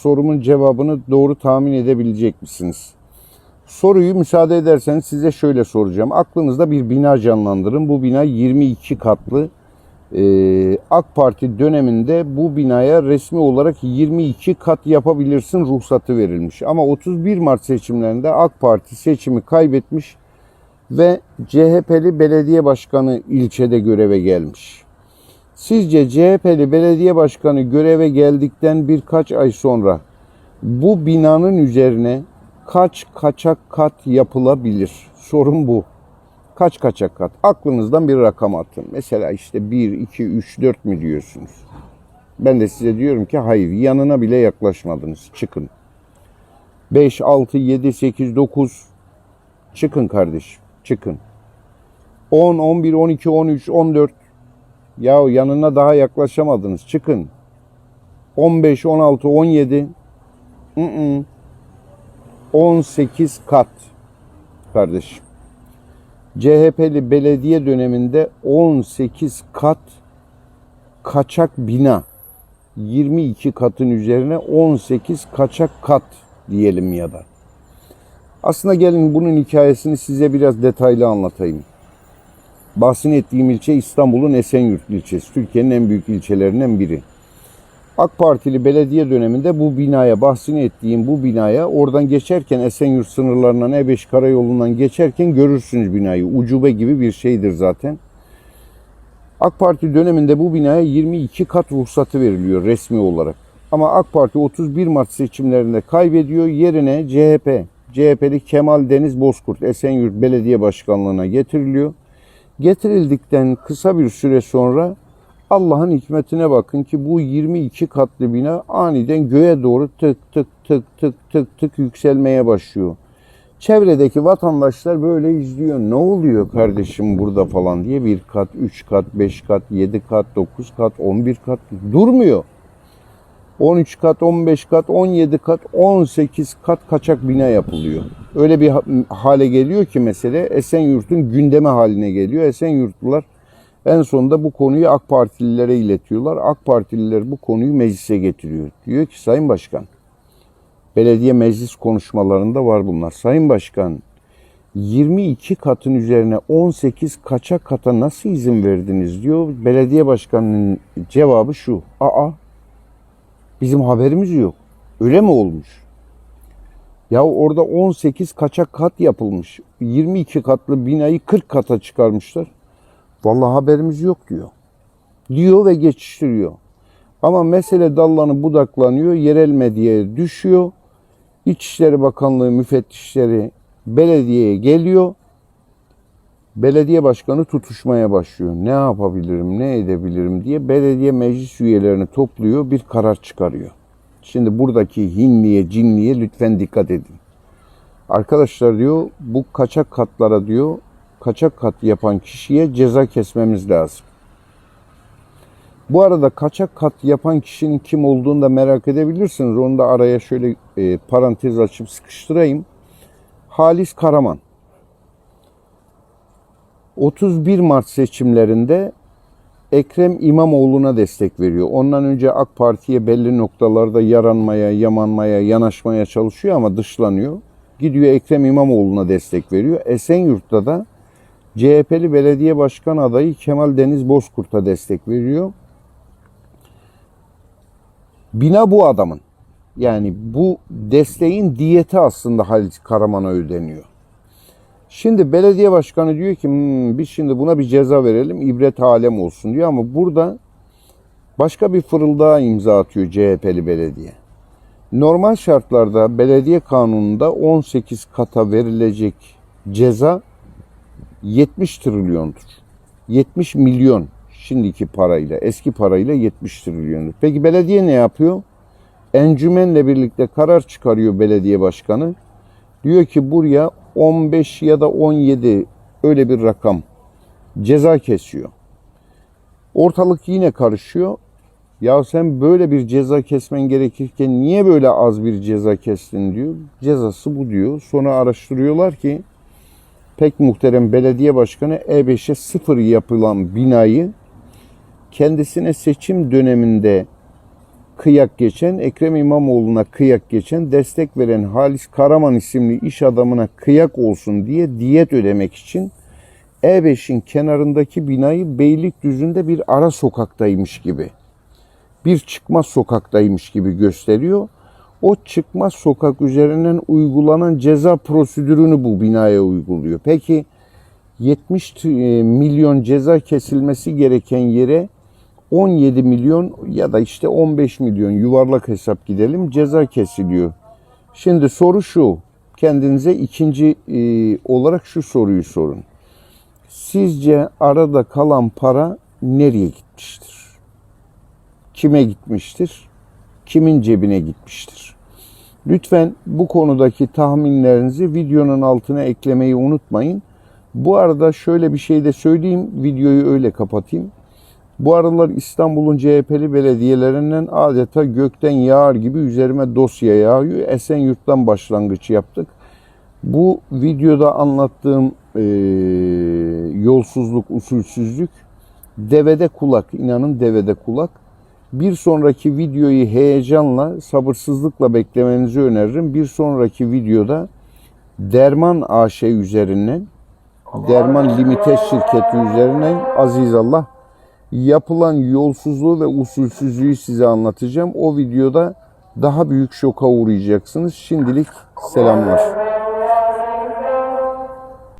sorumun cevabını doğru tahmin edebilecek misiniz? Soruyu müsaade ederseniz size şöyle soracağım. Aklınızda bir bina canlandırın. Bu bina 22 katlı. Ee, AK Parti döneminde bu binaya resmi olarak 22 kat yapabilirsin ruhsatı verilmiş. Ama 31 Mart seçimlerinde AK Parti seçimi kaybetmiş ve CHP'li belediye başkanı ilçede göreve gelmiş. Sizce CHP'li belediye başkanı göreve geldikten birkaç ay sonra bu binanın üzerine kaç kaçak kat yapılabilir? Sorun bu. Kaç kaçak kat? Aklınızdan bir rakam atın. Mesela işte 1, 2, 3, 4 mü diyorsunuz? Ben de size diyorum ki hayır yanına bile yaklaşmadınız. Çıkın. 5, 6, 7, 8, 9 çıkın kardeşim. Çıkın. 10, 11, 12, 13, 14 ya yanına daha yaklaşamadınız. Çıkın. 15, 16, 17 ı -ı. 18 kat kardeşim. CHP'li belediye döneminde 18 kat kaçak bina. 22 katın üzerine 18 kaçak kat diyelim ya da. Aslında gelin bunun hikayesini size biraz detaylı anlatayım. Bahsettiğim ilçe İstanbul'un Esenyurt ilçesi. Türkiye'nin en büyük ilçelerinden biri. AK Partili belediye döneminde bu binaya, bahsini ettiğim bu binaya oradan geçerken Esenyurt sınırlarından E5 karayolundan geçerken görürsünüz binayı. Ucube gibi bir şeydir zaten. AK Parti döneminde bu binaya 22 kat ruhsatı veriliyor resmi olarak. Ama AK Parti 31 Mart seçimlerinde kaybediyor. Yerine CHP, CHP'li Kemal Deniz Bozkurt Esenyurt Belediye Başkanlığı'na getiriliyor. Getirildikten kısa bir süre sonra Allah'ın hikmetine bakın ki bu 22 katlı bina aniden göğe doğru tık tık tık tık tık tık yükselmeye başlıyor. Çevredeki vatandaşlar böyle izliyor. Ne oluyor kardeşim burada falan diye bir kat, üç kat, beş kat, yedi kat, dokuz kat, on bir kat durmuyor. 13 kat, 15 kat, 17 kat, 18 kat kaçak bina yapılıyor. Öyle bir hale geliyor ki mesele Esenyurt'un gündeme haline geliyor. Esenyurtlular en sonunda bu konuyu AK Partililere iletiyorlar. AK Partililer bu konuyu meclise getiriyor. Diyor ki Sayın Başkan, belediye meclis konuşmalarında var bunlar. Sayın Başkan, 22 katın üzerine 18 kaçak kata nasıl izin verdiniz diyor. Belediye başkanının cevabı şu. Aa bizim haberimiz yok. Öyle mi olmuş? Ya orada 18 kaçak kat yapılmış. 22 katlı binayı 40 kata çıkarmışlar. Vallahi haberimiz yok diyor. Diyor ve geçiştiriyor. Ama mesele dallanıp budaklanıyor. Yerel medyaya düşüyor. İçişleri Bakanlığı müfettişleri belediyeye geliyor. Belediye başkanı tutuşmaya başlıyor. Ne yapabilirim, ne edebilirim diye belediye meclis üyelerini topluyor, bir karar çıkarıyor. Şimdi buradaki hinliye, cinliye lütfen dikkat edin. Arkadaşlar diyor bu kaçak katlara diyor kaçak kat yapan kişiye ceza kesmemiz lazım. Bu arada kaçak kat yapan kişinin kim olduğunu da merak edebilirsiniz. Onu da araya şöyle e, parantez açıp sıkıştırayım. Halis Karaman. 31 Mart seçimlerinde Ekrem İmamoğlu'na destek veriyor. Ondan önce AK Parti'ye belli noktalarda yaranmaya, yamanmaya, yanaşmaya çalışıyor ama dışlanıyor. Gidiyor Ekrem İmamoğlu'na destek veriyor. Esenyurt'ta da CHP'li belediye başkan adayı Kemal Deniz Bozkurt'a destek veriyor. Bina bu adamın. Yani bu desteğin diyeti aslında Halit Karaman'a ödeniyor. Şimdi belediye başkanı diyor ki hmm, biz şimdi buna bir ceza verelim ibret alem olsun diyor ama burada başka bir fırıldağa imza atıyor CHP'li belediye. Normal şartlarda belediye kanununda 18 kata verilecek ceza 70 trilyondur. 70 milyon şimdiki parayla, eski parayla 70 trilyondur. Peki belediye ne yapıyor? Encümenle birlikte karar çıkarıyor belediye başkanı. Diyor ki buraya 15 ya da 17 öyle bir rakam ceza kesiyor. Ortalık yine karışıyor. Ya sen böyle bir ceza kesmen gerekirken niye böyle az bir ceza kestin diyor. Cezası bu diyor. Sonra araştırıyorlar ki pek muhterem belediye başkanı E5'e sıfır yapılan binayı kendisine seçim döneminde kıyak geçen, Ekrem İmamoğlu'na kıyak geçen, destek veren Halis Karaman isimli iş adamına kıyak olsun diye diyet ödemek için E5'in kenarındaki binayı Beylikdüzü'nde bir ara sokaktaymış gibi, bir çıkmaz sokaktaymış gibi gösteriyor. O çıkmaz sokak üzerinden uygulanan ceza prosedürünü bu binaya uyguluyor. Peki 70 t- e, milyon ceza kesilmesi gereken yere 17 milyon ya da işte 15 milyon yuvarlak hesap gidelim ceza kesiliyor. Şimdi soru şu. Kendinize ikinci e, olarak şu soruyu sorun. Sizce arada kalan para nereye gitmiştir? Kime gitmiştir? Kimin cebine gitmiştir? Lütfen bu konudaki tahminlerinizi videonun altına eklemeyi unutmayın. Bu arada şöyle bir şey de söyleyeyim, videoyu öyle kapatayım. Bu aralar İstanbul'un CHP'li belediyelerinden adeta gökten yağar gibi üzerime dosya yağıyor. Esenyurt'tan başlangıç yaptık. Bu videoda anlattığım eee, yolsuzluk, usulsüzlük devede kulak, inanın devede kulak. Bir sonraki videoyu heyecanla, sabırsızlıkla beklemenizi öneririm. Bir sonraki videoda Derman AŞ üzerinden, Derman Limited şirketi üzerinden aziz Allah yapılan yolsuzluğu ve usulsüzlüğü size anlatacağım. O videoda daha büyük şoka uğrayacaksınız. Şimdilik selamlar.